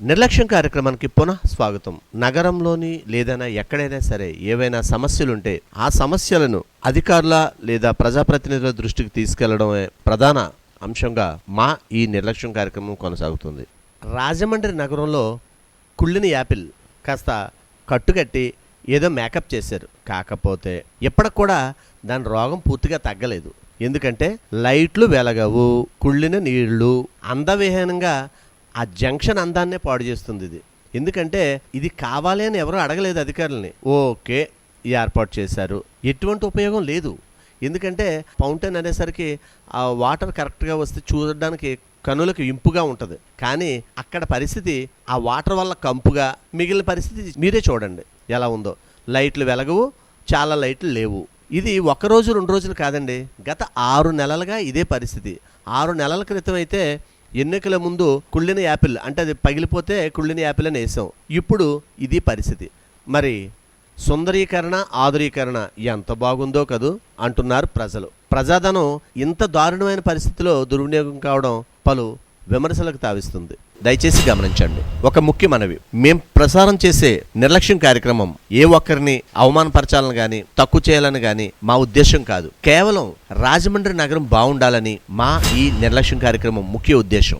నిర్లక్ష్యం కార్యక్రమానికి పునః స్వాగతం. నగరంలోని లేదైనా ఎక్కడైనా సరే ఏవైనా సమస్యలుంటే ఆ సమస్యలను అధికారుల లేదా ప్రజాప్రతినిధుల దృష్టికి తీసుకెళ్ళడమే ప్రధాన అంశంగా మా ఈ నిర్లక్ష్యం కార్యక్రమం కొనసాగుతుంది. రాజమండ్రి నగరంలో కుళ్ళిన యాపిల్ కాస్త కట్టుకట్టి ఏదో మేకప్ చేశారు. కాకపోతే ఇప్పటికి కూడా దాని రోగం పూర్తిగా తగ్గలేదు. ఎందుకంటే లైట్లు వెలగవు కుళ్ళిన నీళ్ళు అందవిహీనంగా ఆ జంక్షన్ అందాన్నే పాడు చేస్తుంది ఇది. ఎందుకంటే ఇది కావాలి అని ఎవరూ అడగలేదు అధికారులని. ఓకే ఏర్పాటు చేశారు. ఎటువంటి ఉపయోగం లేదు. ఎందుకంటే ఫౌంటైన్ అనేసరికి ఆ వాటర్ కరెక్ట్గా వస్తే చూడడానికి కనులకు ఇంపుగా ఉంటుంది. కానీ అక్కడ పరిస్థితి ఆ వాటర్ వల్ల కంపుగా మిగిలిన పరిస్థితి మీరే చూడండి ఎలా ఉందో. లైట్లు వెలగవు చాలా లైట్లు లేవు. ఇది ఒక రోజు రెండు రోజులు కాదండి. గత ఆరు నెలలుగా ఇదే పరిస్థితి. ఆరు నెలల క్రితం అయితే ఎన్నికల ముందు కుళ్ళిన యాపిల్ అంటే అది పగిలిపోతే కుళ్ళిన యాపిల్ అని వేసాం. ఇప్పుడు ఇది పరిస్థితి. మరి సుందరీకరణ ఆధురీకరణ ఎంత బాగుందో కదూ అంటున్నారు ప్రజలు. ప్రజాధనం ఇంత దారుణమైన పరిస్థితిలో దుర్వినియోగం కావడం పలు విమర్శలకు తావిస్తుంది. దయచేసి గమనించండి. ఒక ముఖ్య మనవి. మేం ప్రసారం చేసే నిర్లక్ష్యం కార్యక్రమం ఏ ఒక్కరిని అవమానపరచాలని కానీ తక్కువ చేయాలని కానీ మా ఉద్దేశం కాదు. కేవలం రాజమండ్రి నగరం బాగుండాలని మా ఈ నిర్లక్ష్యం కార్యక్రమం ముఖ్య ఉద్దేశం